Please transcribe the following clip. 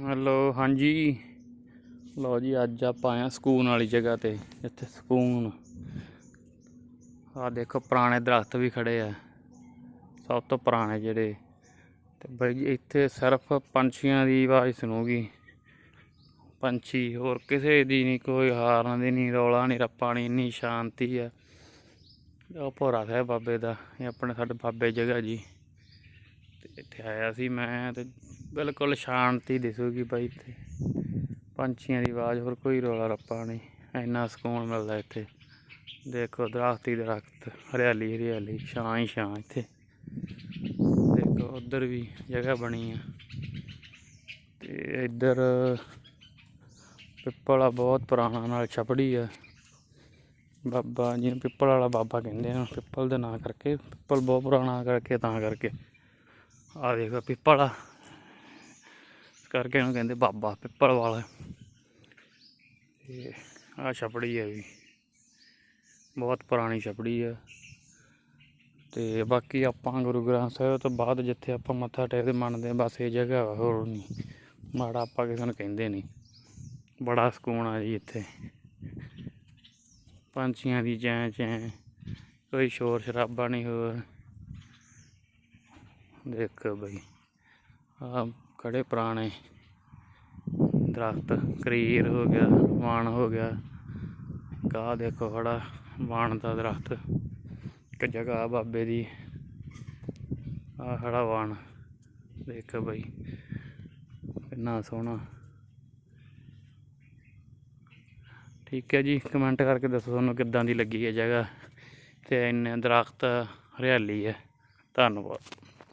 Hello, ਹਾਂਜੀ। ਲਓ ਜੀ, ਅੱਜ ਆਪਾਂ ਆਏ ਆ ਸਕੂਨ ਵਾਲੀ ਜਗ੍ਹਾ ਤੇ, ਇੱਥੇ ਸਕੂਨ। ਆ ਦੇਖੋ, ਪੁਰਾਣੇ ਦਰਖਤ ਵੀ ਖੜੇ ਆ। ਸਭ ਤੋਂ ਪੁਰਾਣੇ ਜਿਹੜੇ। ਤੇ ਬਈ ਜੀ, ਇੱਥੇ ਸਿਰਫ ਪੰਛੀਆਂ ਦੀ ਆਵਾਜ਼ ਸੁਣੂਗੀ ਪੰਛੀ ਹੋਰ ਕਿਸੇ ਦੀ ਨਹੀਂ, ਕੋਈ ਹਾਰਨ ਦੀ ਨਹੀਂ, ਰੌਲਾ ਨਹੀਂ, ਰੱਪਾ ਨਹੀਂ, ਇੰਨੀ ਸ਼ਾਂਤੀ ਆ। ਉਹ ਭੋਰਾ ਸਾਹਿਬ ਬਾਬੇ ਦਾ, ਇਹ ਆਪਣੇ ਸਾਡੇ ਬਾਬੇ ਜਗ੍ਹਾ ਜੀ। ਤੇ ਇੱਥੇ ਆਇਆ ਸੀ ਮੈਂ ਤੇ ਬਿਲਕੁਲ ਸ਼ਾਂਤੀ ਦਿਸੂਗੀ ਬਾਈ ਇੱਥੇ। ਪੰਛੀਆਂ ਦੀ ਆਵਾਜ਼, ਹੋਰ ਕੋਈ ਰੌਲਾ ਰੱਪਾ ਨਹੀਂ। ਇੰਨਾ ਸਕੂਨ ਮਿਲਦਾ ਇੱਥੇ। ਦੇਖੋ, ਦਰਖਤ ਹੀ ਦਰਖਤ, ਹਰਿਆਲੀ ਹਰਿਆਲੀ, ਛਾਂ ਹੀ ਛਾਂ ਇੱਥੇ। ਦੇਖੋ, ਉਧਰ ਵੀ ਜਗ੍ਹਾ ਬਣੀ ਆ। ਤੇ ਇੱਧਰ ਪਿੱਪਲ ਆ, ਬਹੁਤ ਪੁਰਾਣਾ ਨਾਲ ਛਪੜੀ ਆ। ਬਾਬਾ, ਜਿਹਨੂੰ ਪਿੱਪਲ ਵਾਲਾ ਬਾਬਾ ਕਹਿੰਦੇ ਆ, ਪਿੱਪਲ ਦੇ ਨਾਂ ਕਰਕੇ, ਪਿੱਪਲ ਬਹੁਤ ਪੁਰਾਣਾ ਕਰਕੇ, ਤਾਂ ਕਰਕੇ। ਆ ਦੇਖੋ, ਪਿੱਪਲ ਆ। ਕਰਕੇ ਇਹਨੂੰ ਕਹਿੰਦੇ ਬਾਬਾ ਪਿੱਪਲ ਵਾਲਾ। ਤੇ ਆ ਛਪੜੀ ਹੈ ਵੀ। ਬਹੁਤ ਪੁਰਾਣੀ ਛਪੜੀ ਆ। ਤੇ ਬਾਕੀ ਆਪਾਂ ਗੁਰੂ ਗ੍ਰੰਥ ਸਾਹਿਬ ਤੋਂ ਬਾਅਦ ਜਿੱਥੇ ਆਪਾਂ ਮੱਥਾ ਟੇਕਦੇ ਮੰਨਦੇ ਹਾਂ, ਬਸ ਇਹ ਜਗ੍ਹਾ ਹੋਰ ਨਹੀਂ ਮਾੜਾ ਆਪਾਂ ਕਿਸੇ ਨੂੰ ਕਹਿੰਦੇ ਨਹੀਂ ਬੜਾ ਸਕੂਨ ਆ ਜੀ ਇੱਥੇ। ਪੰਛੀਆਂ ਦੀ ਚੈਂ ਚੈਂ ਕੋਈ ਸ਼ੋਰ ਸ਼ਰਾਬਾ ਨਹੀਂ ਹੋਰ। ਦੇਖੋ ਬਈ ਆ ਖੜੇ ਪੁਰਾਣੇ ਦਰਖਤ? ਕਰੀਰ ਹੋ ਗਿਆ, ਵਾਣ ਹੋ ਗਿਆ। ਕਾ ਦੇਖੋ ਖੜਾ, ਵਾਣ ਦਾ ਦਰਖਤ। ਇੱਕ ਜਗ੍ਹਾ ਬਾਬੇ ਦੀ। ਆ ਖੜਾ ਵਾਣ। ਦੇਖੋ ਬਈ, ਕਿੰਨਾ ਸੋਹਣਾ। ਠੀਕ ਹੈ ਜੀ ਕਮੈਂਟ ਕਰਕੇ ਦੱਸੋ ਤੁਹਾਨੂੰ ਕਿੱਦਾਂ ਦੀ ਲੱਗੀ ਹੈ ਜਗ੍ਹਾ? ਤੇ ਇੰਨੇ ਦਰਖਤ, ਹਰਿਆਲੀ ਹੈ। ਧੰਨਵਾਦ।